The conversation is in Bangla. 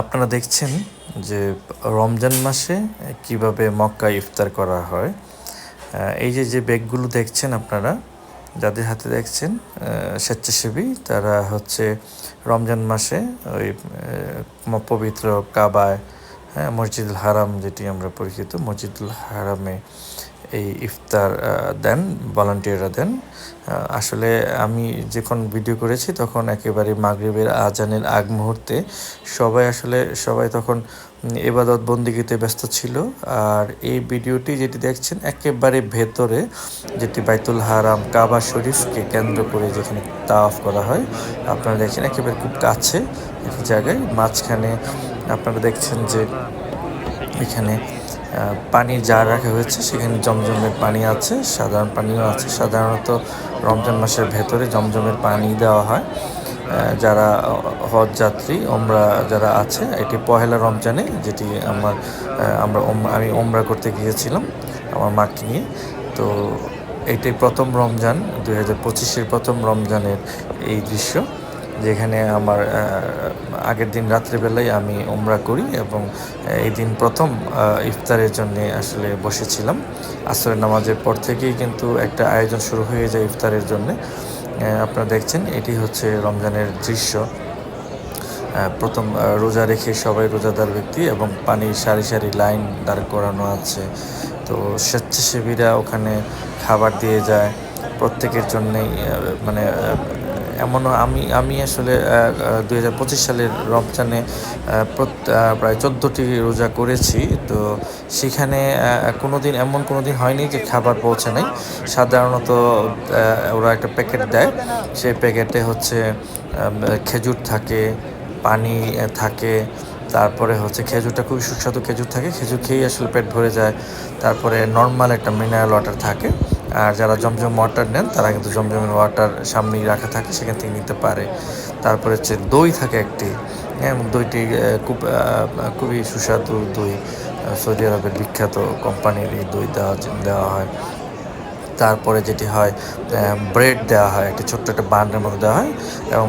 আপনারা দেখছেন যে রমজান মাসে কীভাবে মক্কা ইফতার করা হয়। এই যে যে ব্যাগগুলো দেখছেন আপনারা, যাদের হাতে দেখছেন স্বেচ্ছাসেবী, তারা হচ্ছে রমজান মাসে ওই পবিত্র কাবায় হ্যাঁ মসজিদুল হারাম যেটি আমরা পরিচিত, মসজিদুল হারামে এই ইফতার দেন ভলান্টিয়াররা দেন। আসলে আমি যখন ভিডিও করেছি তখন একেবারে মাগরিবের আজানের আগ মুহূর্তে সবাই আসলে, সবাই তখন এবাদত বন্দিগিতে ব্যস্ত ছিল। আর এই ভিডিওটি যেটি দেখছেন একেবারে ভেতরে, যেটি বাইতুল হারাম কাবা শরীফকে কেন্দ্র করে যেখানে তাওয়াফ করা হয়, আপনারা দেখছেন একেবারে খুব কাছে একটি জায়গায়। মাঝখানে আপনারা দেখছেন যে এখানে পানির জার রাখা হয়েছে, সেখানে জমজমের পানি আছে, সাধারণ পানিও আছে। সাধারণত রমজান মাসের ভেতরে জমজমের পানি দেওয়া হয়। যারা হজ যাত্রী ওমরা যারা আছে, এটি পহেলা রমজানে, যেটি আমার আমরা আমি ওমরা করতে গিয়েছিলাম আমার মাকে নিয়ে। তো এইটাই প্রথম রমজান, দুই হাজার পঁচিশের প্রথম রমজানের এই দৃশ্য। যেখানে আমার আগের দিন রাত্রিবেলায় আমি ওমরা করি এবং এই দিন প্রথম ইফতারের জন্য আসলে বসেছিলাম। আসরের নামাজের পর থেকেই কিন্তু একটা আয়োজন শুরু হয়ে যায় ইফতারের জন্যে। আপনারা দেখছেন, এটি হচ্ছে রমজানের দৃশ্য। প্রথম রোজা রেখে সবাই রোজাদার ব্যক্তি এবং পানির সারি সারি লাইন দাঁড় করানো আছে। তো স্বেচ্ছাসেবীরা ওখানে খাবার দিয়ে যায়। প্রত্যেকের জন্যেই মানে এমনও আমি আমি আসলে দুই হাজার পঁচিশ সালের রমজানে প্রায় চোদ্দোটি রোজা করেছি। তো সেখানে কোনো দিন এমন কোনো দিন হয়নি যে খাবার পৌঁছে নাই। সাধারণত ওরা একটা প্যাকেট দেয়। সেই প্যাকেটে হচ্ছে খেজুর থাকে, পানি থাকে। তারপরে হচ্ছে খেজুরটা খুবই সুস্বাদু খেজুর থাকে। খেজুর খেয়েই আসলে পেট ভরে যায়। তারপরে নর্মাল একটা মিনারেল ওয়াটার থাকে। আর যারা জমজম ওয়াটার নেন, তারা কিন্তু জমজমের ওয়াটার সামনেই রাখা থাকে, সেখান থেকে নিতে পারে। তারপরে হচ্ছে দই থাকে একটি হ্যাঁ দইটি খুব খুবই সুস্বাদু দই। সৌদি আরবের বিখ্যাত কোম্পানির এই দই দেওয়া দেওয়া হয়। তারপরে যেটি হয় ব্রেড দেওয়া হয়, একটি ছোট্ট একটা বান্ডের মতো দেওয়া হয়, এবং